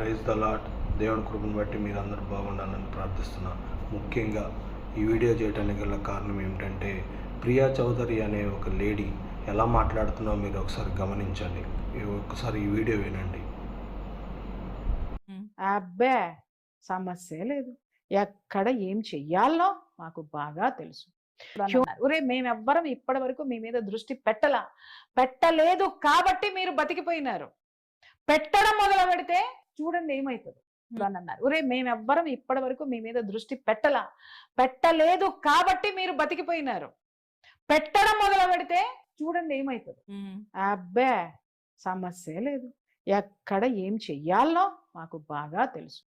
Praise the lot దేవుని కృపను బట్టి మీరందరూ బాగుండాలని ప్రార్థిస్తున్నా. ముఖ్యంగా ఈ వీడియో చేయడానికి గల కారణం ఏమిటంటే ప్రియా చౌదరి అనే ఒక లేడీ ఎలా మాట్లాడుతుందో మీరు ఒకసారి గమనించండి. ఈ ఒకసారి ఈ వీడియో వినండి. అబ్బే సమస్య లేదు. ఎక్కడ ఏం చెయ్యాలో మాకు బాగా తెలుసు. ఒరే మేమెవ్వరం ఇప్పటి వరకు మీ మీద దృష్టి పెట్టలా? పెట్టలేదు కాబట్టి మీరు బతికిపోయినారు. పెట్టడం మొదలు పెడితే చూడండి ఏమవుతుంది అని అన్నారు. ఒరే మేమెవ్వరం ఇప్పటి వరకు మీ మీద దృష్టి పెట్టలా. పెట్టలేదు కాబట్టి మీరు బతికిపోయినారు. పెట్టడం మొదలు పెడితే చూడండి ఏమవుతుంది అబ్బే సమస్య లేదు. ఎక్కడ ఏం చెయ్యాలో మాకు బాగా తెలుసు.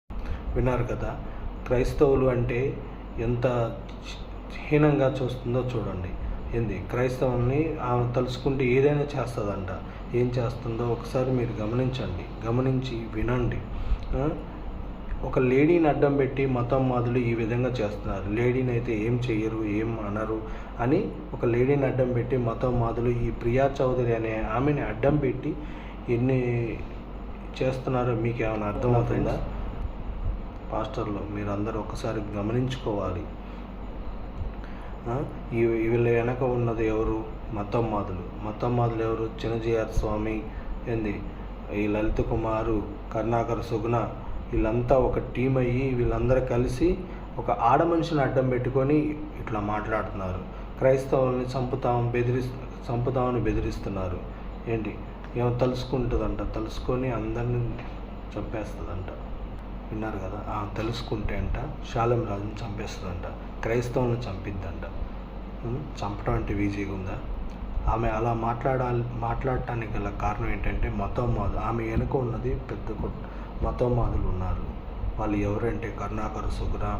విన్నారు కదా క్రైస్తవులు అంటే ఎంత హీనంగా చూస్తుందో చూడండి. ఏంది? క్రైస్తవుల్ని ఆమె తలుచుకుంటే ఏదైనా చేస్తుందంట. ఏం చేస్తుందో ఒకసారి మీరు గమనించండి. గమనించి వినండి? ఒక లేడీని అడ్డం పెట్టి మతం మాదులు ఈ విధంగా చేస్తున్నారు. లేడీని అయితే ఏం చెయ్యరు ఏం అనరు అని ఒక లేడీని అడ్డం పెట్టి మతం మాదులు ఈ ప్రియా చౌదరి అనే ఆమెని అడ్డం పెట్టి ఎన్ని చేస్తున్నారో మీకు ఏమైనా అర్థమవుతుందా పాస్టర్లు మీరందరూ ఒకసారి గమనించుకోవాలి. వీళ్ళ వెనక ఉన్నది ఎవరు? మతమ్మాదులు మతమ్మాదులు ఎవరు? చిన్నజీఆర్ స్వామి ఏంది? ఈ లలిత కుమారు కరుణాకర్ సుగుణ వీళ్ళంతా ఒక టీం అయ్యి వీళ్ళందరూ కలిసి ఒక ఆడ మనిషిని అడ్డం పెట్టుకొని ఇట్లా మాట్లాడుతున్నారు. క్రైస్తవుల్ని చంపుతాం బెదిరి చంపుతామని బెదిరిస్తున్నారు. ఏంటి? ఏమో తలుసుకుంటుందంట. తలుసుకొని అందరిని చంపేస్తుందంట. విన్నారు కదా తెలుసుకుంటే అంట శాలం రాజుని చంపేస్తుందంట క్రైస్తవులను చంపిద్దంట. చంపడం అంటే ఈజీగా ఉందా? ఆమె అలా మాట్లాడాలి మాట్లాడటానికి గల కారణం ఏంటంటే మతోమాదు ఆమె వెనుక ఉన్నది పెద్ద మతోమాదులు ఉన్నారు. వాళ్ళు ఎవరంటే కరుణాకర్ సుగ్ర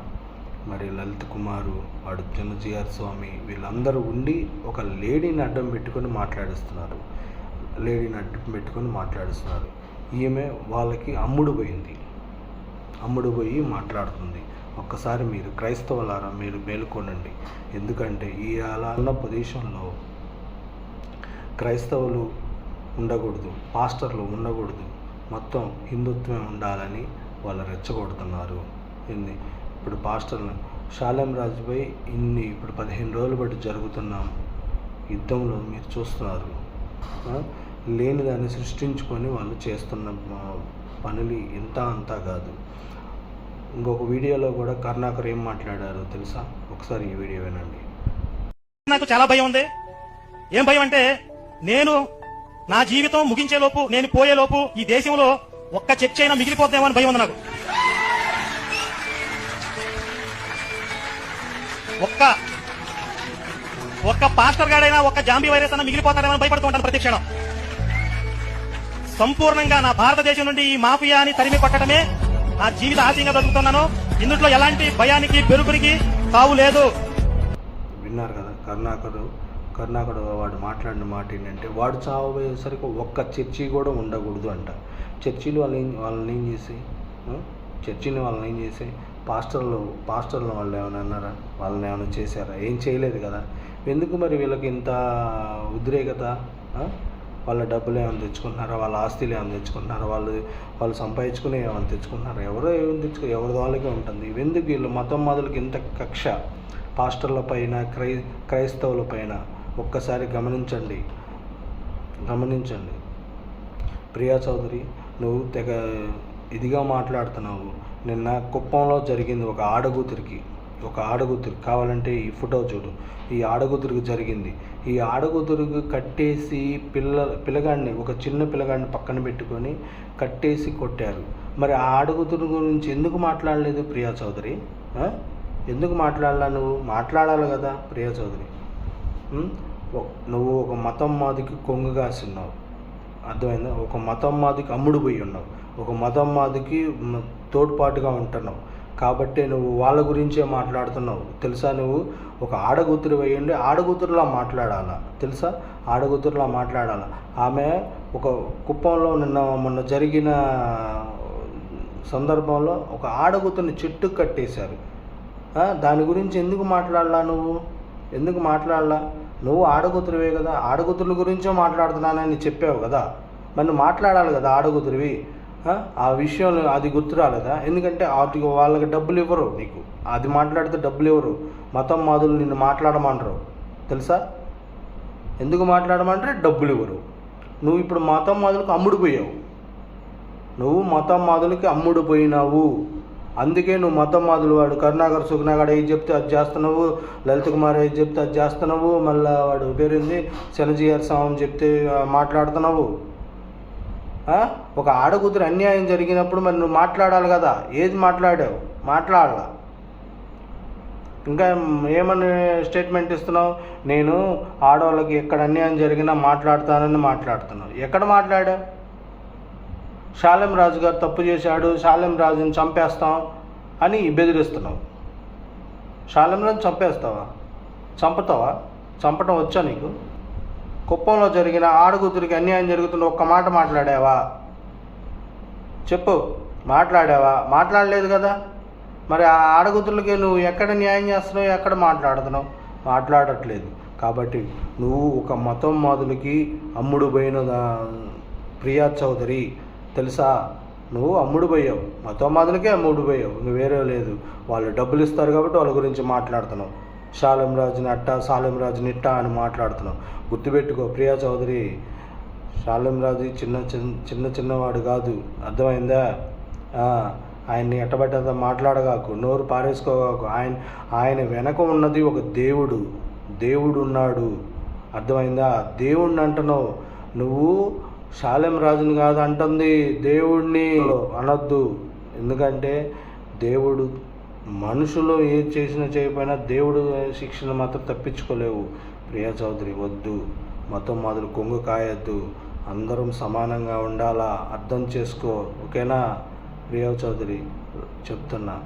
మరి లలిత్ కుమారు వాడు జనజీఆర్ స్వామి వీళ్ళందరూ ఉండి ఒక లేడీని అడ్డం పెట్టుకొని మాట్లాడిస్తున్నారు. లేడీని అడ్డం పెట్టుకొని మాట్లాడిస్తున్నారు. ఈమె వాళ్ళకి అమ్ముడు పోయింది. అమ్ముడుపోయి మాట్లాడుతుంది. ఒక్కసారి మీరు క్రైస్తవులారా మీరు మేలుకోనండి. ఎందుకంటే ఈ అలా ఉన్న ప్రదేశంలో క్రైస్తవులు ఉండకూడదు పాస్టర్లు ఉండకూడదు. మొత్తం హిందుత్వమే ఉండాలని వాళ్ళు రెచ్చగొడుతున్నారు. ఇన్ని ఇప్పుడు పాస్టర్లు శాలెం రాజుపై ఇన్ని ఇప్పుడు పదిహేను రోజులు బట్టి జరుగుతున్న యుద్ధంలో మీరు చూస్తున్నారు. లేని దాన్ని సృష్టించుకొని వాళ్ళు చేస్తున్న పనులు ఇంత అంతా కాదు. ఇంకొక వీడియోలో కూడా కర్ణాకర్ ఏం మాట్లాడారో తెలుసా? ఒకసారి ఈ వీడియో వినండి. నాకు చాలా భయం ఉంది. ఏం భయం అంటే నేను నా జీవితం ముగించే లోపు నేను పోయే లోపు ఈ దేశంలో ఒక్క చర్చ అయినా మిగిలిపోద్దేమో అని భయం ఉంది నాకు. ఒక్క ఒక్క పాస్టర్ గాడైనా ఒక్క జాంబీ వైరస్ అయినా మిగిలిపోతాడేమో అని భయపడుతూ ఉంటాను ప్రతి క్షణం. సంపూర్ణంగా నా భారతదేశం నుండి ఈ మాఫియాని తరిమి కొట్టడమే నా జీవిత ఆశయంగా బతుకుతున్నాను. ఇందులో ఎలాంటి భయానికి బెరుకునికి తావు లేదు. విన్నారు కదా కరుణాకరు కరుణాకర్ వాడు మాట్లాడిన మాట ఏంటంటే వాడు చావబోయేసరికి ఒక్క చర్చి కూడా ఉండకూడదు అంట. చర్చిలు వాళ్ళు వాళ్ళని ఏం చేసి చర్చిని వాళ్ళని ఏం చేసి పాస్టర్లు పాస్టర్లు వాళ్ళు ఏమైనా అన్నారా? వాళ్ళని ఏమైనా చేశారా? ఏం చేయలేదు కదా. ఎందుకు మరి వీళ్ళకి ఇంత ఉద్రేకత వాళ్ళ డబ్బులు ఏమైనా తెచ్చుకుంటున్నారా? వాళ్ళ ఆస్తులు ఏమైనా తెచ్చుకుంటున్నారా? వాళ్ళు వాళ్ళు సంపాదించుకుని ఏమైనా తెచ్చుకుంటున్నారా? ఎవరో ఏమైనా తెచ్చుకో ఎవరి వాళ్ళకే ఉంటుంది. ఎందుకు వీళ్ళు మతం మొదలకి ఇంత కక్ష? పాస్టర్ల పైన క్రై క్రైస్తవుల పైన ఒక్కసారి గమనించండి. గమనించండి. ప్రియా చౌదరి నువ్వు తెగ ఇదిగా మాట్లాడుతున్నావు. నిన్న కుప్పంలో జరిగింది ఒక ఆడగూతురికి ఒక ఆడగుతురు కావాలంటే ఈ ఫోటో చూడు. ఈ ఆడగూతురికి జరిగింది. ఈ ఆడగుతురుకు కట్టేసి పిల్ల పిల్లగాడిని ఒక చిన్న పిల్లగాడిని పక్కన పెట్టుకొని కట్టేసి కొట్టారు. మరి ఆ ఆడగుతురు గురించి ఎందుకు మాట్లాడలేదు ప్రియా చౌదరి? ఎందుకు మాట్లాడాలా నువ్వు? మాట్లాడాలి కదా ప్రియా చౌదరి. నువ్వు ఒక మతం మాదికి కొంగు కాసిన్నావు. అర్థమైందా? ఒక మతం మాదికి అమ్ముడు పోయి ఉన్నావు. ఒక మతం మాదికి తోడ్పాటుగా ఉంటున్నావు. కాబట్టి నువ్వు వాళ్ళ గురించే మాట్లాడుతున్నావు. తెలుసా నువ్వు? ఒక ఆడగూతురు వేయండి ఆడగూతురులా మాట్లాడాలా? తెలుసా? ఆడగూతురులా మాట్లాడాలా? ఆమె ఒక కుప్పంలో నిన్న మొన్న జరిగిన సందర్భంలో ఒక ఆడగుతుని చెట్టు కట్టేశారు. దాని గురించి ఎందుకు మాట్లాడలా నువ్వు? ఎందుకు మాట్లాడలా? నువ్వు ఆడగూతురువే కదా ఆడగుతుల గురించే మాట్లాడుతున్నానని చెప్పావు కదా. మరి మాట్లాడాలి కదా ఆడగుతురివి ఆ? విషయంలో విషయం అది గుర్తు రాలేదా? ఎందుకంటే వాటికి వాళ్ళకి డబ్బులు ఇవ్వరు నీకు. అది మాట్లాడితే డబ్బులు ఇవ్వరు. మతం మాదులు నిన్ను మాట్లాడమంటారు. తెలుసా? ఎందుకు మాట్లాడమంటే డబ్బులు ఇవ్వరు. నువ్వు ఇప్పుడు మతం మాదులకు అమ్ముడు పోయావు. నువ్వు మతం మాదులకి అమ్ముడు పోయినావు. అందుకే నువ్వు మతం మాదులు వాడు కరుణాకర్ సుగుణాగడ ఏది చెప్తే అది చేస్తున్నావు. లలిత కుమార్ ఏది చెప్తే అది చేస్తున్నావు. మళ్ళీ వాడు పేరుంది? శనజీఆర్ స్వామి చెప్తే మాట్లాడుతున్నావు. ఒక ఆడకూతురు అన్యాయం జరిగినప్పుడు మరి నువ్వు మాట్లాడాలి కదా. ఏది మాట్లాడావు? మాట్లాడాల. ఇంకా ఏమని స్టేట్మెంట్ ఇస్తున్నావు? నేను ఆడవాళ్ళకి ఎక్కడ అన్యాయం జరిగినా మాట్లాడతానని మాట్లాడుతున్నావు. ఎక్కడ మాట్లాడావు శాలెం రాజు గారు తప్పు చేశాడు. శాలెం రాజుని చంపేస్తాం అని బెదిరిస్తున్నావు. శాలెం రాజు చంపేస్తావా? చంపుతావా? చంపటం వచ్చా నీకు? కుప్పంలో జరిగిన ఆడకూతురికి అన్యాయం జరుగుతున్న ఒక్క మాట మాట్లాడావా? చెప్పు. మాట్లాడావా? మాట్లాడలేదు కదా. మరి ఆ ఆడగుతులకి నువ్వు ఎక్కడ న్యాయం చేస్తున్నావు ఎక్కడ మాట్లాడుతున్నావు? మాట్లాడట్లేదు. కాబట్టి నువ్వు ఒక మతం మాదులకి అమ్ముడు పోయిన ప్రియా చౌదరి. తెలుసా? నువ్వు అమ్ముడు పోయావు. మతం మాదులకే అమ్ముడు పోయావు. నువ్వు వేరే లేదు. వాళ్ళు డబ్బులు ఇస్తారు కాబట్టి వాళ్ళ గురించి మాట్లాడుతున్నావు. శాలం రాజుని అట్ట సాలెం రాజుని ఇట్ట అని మాట్లాడుతున్నావు గుర్తుపెట్టుకో ప్రియా చౌదరి శాలం రాజు చిన్న చిన్న చిన్న చిన్నవాడు కాదు. అర్థమైందా? ఆయన్ని ఎట్టబడ్డ మాట్లాడగాకు నోరు పారేసుకోగాకు ఆయన ఆయన వెనక ఉన్నది ఒక దేవుడు. దేవుడు ఉన్నాడు అర్థమైందా? దేవుడిని అంటున్నావు. నువ్వు శాలెం రాజుని కాదు అంటుంది దేవుడిని అనొద్దు. ఎందుకంటే దేవుడు మనుషులు ఏం చేసినా చేయకపోయినా దేవుడు శిక్షణ మాత్రం తప్పించుకోలేవు. ప్రియా చౌదరి వద్దు. మతం మొదలు కొంగు కాయొద్దు. అందరం సమానంగా ఉండాలా? అర్థం చేసుకో. ఓకేనా? ప్రియా చౌదరి చెప్తున్నా.